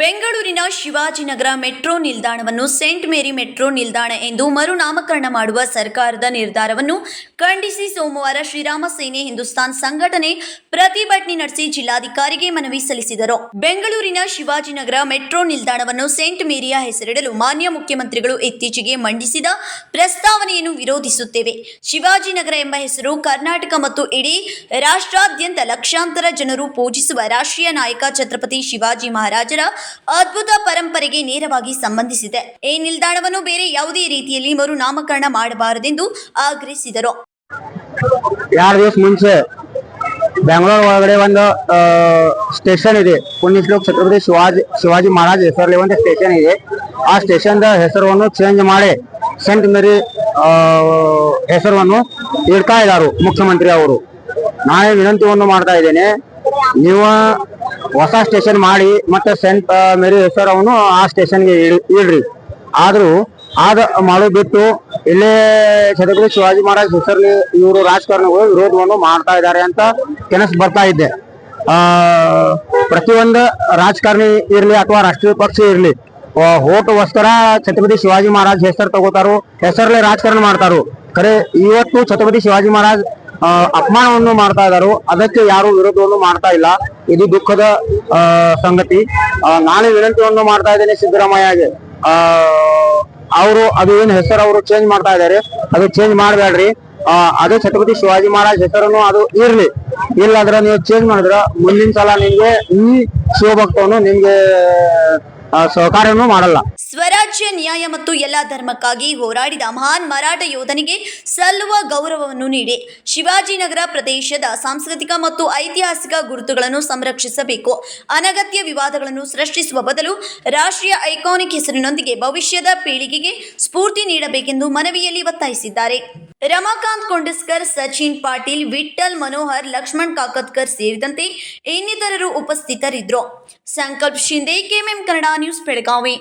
ಬೆಂಗಳೂರಿನ ಶಿವಾಜಿನಗರ ಮೆಟ್ರೋ ನಿಲ್ದಾಣವನ್ನು saint Mary metro ನಿಲ್ದಾಣ ಎಂದು ಮರುನಾಮಕರಣ ಮಾಡುವ ಸರ್ಕಾರದ ನಿರ್ಧಾರವನ್ನು ಖಂಡಿಸಿ ಸೋಮವಾರ ಶ್ರೀರಾಮ ಸೇನೆ ಹಿಂದೂಸ್ತಾನ್ ಸಂಘಟನೆ ಪ್ರತಿಭಟನೆ ನಡೆಸಿ ಜಿಲ್ಲಾಧಿಕಾರಿಗೆ ಮನವಿ ಸಲ್ಲಿಸಿದರು. ಬೆಂಗಳೂರಿನ ಶಿವಾಜಿನಗರ ಮೆಟ್ರೋ ನಿಲ್ದಾಣವನ್ನು ಸೇಂಟ್ ಮೇರಿಯ ಹೆಸರಿಡಲು ಮಾನ್ಯ ಮುಖ್ಯಮಂತ್ರಿಗಳು ಇತ್ತೀಚೆಗೆ ಮಂಡಿಸಿದ ಪ್ರಸ್ತಾವನೆಯನ್ನು ವಿರೋಧಿಸುತ್ತೇವೆ. ಶಿವಾಜಿನಗರ ಎಂಬ ಹೆಸರು ಕರ್ನಾಟಕ ಮತ್ತು ಇಡೀ ರಾಷ್ಟ್ರಾದ್ಯಂತ ಲಕ್ಷಾಂತರ ಜನರು ಪೂಜಿಸುವ ರಾಷ್ಟ್ರೀಯ ನಾಯಕ ಛತ್ರಪತಿ ಶಿವಾಜಿ ಮಹಾರಾಜರ ಅದ್ಭುತ ಪರಂಪರೆಗೆ ನೇರವಾಗಿ ಸಂಬಂಧಿಸಿದೆ. ಈ ನಿಲ್ದಾಣವನ್ನು ಬೇರೆ ಯಾವುದೇ ರೀತಿಯಲ್ಲಿ ಮರು ನಾಮಕರಣ ಮಾಡಬಾರದೆಂದು ಆಗ್ರಹಿಸಿದರು. ಎರಡು ದಿವಸ ಮುಂಚೆ ಬೆಂಗಳೂರು ಒಳಗಡೆ ಒಂದು ಸ್ಟೇಷನ್ ಇದೆ. ಪುಣ್ಯಶ್ಲೋಕ್ ಛತ್ರಪತಿ ಶಿವಾಜಿ ಶಿವಾಜಿ ಮಹಾರಾಜ್ ಹೆಸರಲ್ಲಿ ಒಂದು ಸ್ಟೇಷನ್ ಇದೆ. ಆ ಸ್ಟೇಷನ್ ಹೆಸರನ್ನು ಚೇಂಜ್ ಮಾಡಿ ಸೆಂಟ್ ಮೇರಿ ಹೆಸರನ್ನು ಇಡ್ತಾ ಇದ್ದಾರೆ ಮುಖ್ಯಮಂತ್ರಿ ಅವರು. ನಾನೇ ವಿನಂತಿಯನ್ನು ಮಾಡ್ತಾ ಇದ್ದೇನೆ, ನೀವು ಹೊಸ ಸ್ಟೇಷನ್ ಮಾಡಿ, ಮತ್ತೆ ಸೆಂಟ್ ಮೇರಿ ಹೆಸರು ಅವನು ಆ ಸ್ಟೇಷನ್ಗೆ ಇಳ್ರಿ. ಆದ್ರೂ, ಆದ ಮಾಡು ಬಿಟ್ಟು, ಇಲ್ಲೇ ಛತ್ರಪತಿ ಶಿವಾಜಿ ಮಹಾರಾಜ್ ಹೆಸರಲ್ಲಿ ಇವರು ರಾಜಕಾರಣಿಗಳು ವಿರೋಧವನ್ನು ಮಾಡ್ತಾ ಇದ್ದಾರೆ ಅಂತ ಕೆನಸ್ ಬರ್ತಾ ಇದ್ದೆ ಆ, ಪ್ರತಿಯೊಂದು ರಾಜಕಾರಣಿ ಇರ್ಲಿ ಅಥವಾ ರಾಷ್ಟ್ರೀಯ ಪಕ್ಷ ಇರ್ಲಿ ಓಟುಗೋಸ್ಕರ ಛತ್ರಪತಿ ಶಿವಾಜಿ ಮಹಾರಾಜ್ ಹೆಸರು ತಗೋತಾರೋ, ಹೆಸರಲ್ಲೇ ರಾಜಕಾರಣ ಮಾಡ್ತಾರು. ಖರೆ ಇವತ್ತು ಛತ್ರಪತಿ ಶಿವಾಜಿ ಮಹಾರಾಜ್ ಅಪಮಾನವನ್ನು ಮಾಡ್ತಾ ಇದ್ದಾರೆ ಅದಕ್ಕೆ ಯಾರು ವಿರೋಧವನ್ನು ಮಾಡ್ತಾ ಇಲ್ಲ. ಇದು ದುಃಖದ ಸಂಗತಿ. ನಾನು ನಾನೇ ವಿನಂತಿಯನ್ನು ಮಾಡ್ತಾ ಇದ್ದೇನೆ ಸಿದ್ದರಾಮಯ್ಯಗೆ ಅವರು, ಅದು ಏನು ಹೆಸರು ಅವರು ಚೇಂಜ್ ಮಾಡ್ತಾ ಇದ್ದಾರೆ. ಅದು ಚೇಂಜ್ ಮಾಡಬೇಡ್ರಿ. ಅದೇ ಛತ್ರಪತಿ ಶಿವಾಜಿ ಮಹಾರಾಜ್ ಹೆಸರನ್ನು ಅದು ಇರ್ಲಿ. ಇಲ್ಲಾಂದ್ರೆ ನೀವು ಚೇಂಜ್ ಮಾಡಿದ್ರ ಮುಂದಿನ ಸಲ ನಿಮ್ಗೆ ಈ ಶಿವಭಕ್ತವನ್ನು ನಿಮ್ಗೆ ಸಹಕಾರನೂ ಮಾಡಲ್ಲ. ಸ್ವರಾಜ್ಯ, ನ್ಯಾಯ ಮತ್ತು ಎಲ್ಲ ಧರ್ಮಕ್ಕಾಗಿ ಹೋರಾಡಿದ ಮಹಾನ್ ಮರಾಠ ಯೋಧನಿಗೆ ಸಲ್ಲುವ ಗೌರವವನ್ನು ನೀಡಿ ಶಿವಾಜಿನಗರ ಪ್ರದೇಶದ ಸಾಂಸ್ಕೃತಿಕ ಮತ್ತು ಐತಿಹಾಸಿಕ ಗುರುತುಗಳನ್ನು ಸಂರಕ್ಷಿಸಬೇಕು. ಅನಗತ್ಯ ವಿವಾದಗಳನ್ನು ಸೃಷ್ಟಿಸುವ ಬದಲು ರಾಷ್ಟ್ರೀಯ ಐಕಾನಿಕ್ ಹೆಸರಿನೊಂದಿಗೆ ಭವಿಷ್ಯದ ಪೀಳಿಗೆಗೆ ಸ್ಫೂರ್ತಿ ನೀಡಬೇಕೆಂದು ಮನವಿಯಲ್ಲಿ ಒತ್ತಾಯಿಸಿದ್ದಾರೆ. ರಮಾಕಾಂತ್ ಕೊಂಡಸ್ಕರ್, ಸಚಿನ್ ಪಾಟೀಲ್ ವಿಠಲ್ ಮನೋಹರ್, ಲಕ್ಷ್ಮಣ್ ಕಾಕತ್ಕರ್ ಸೇರಿದಂತೆ ಇನ್ನಿತರರು ಉಪಸ್ಥಿತರಿದ್ದರು. Sankalp Shinde KMM Kannada news, Belagavi.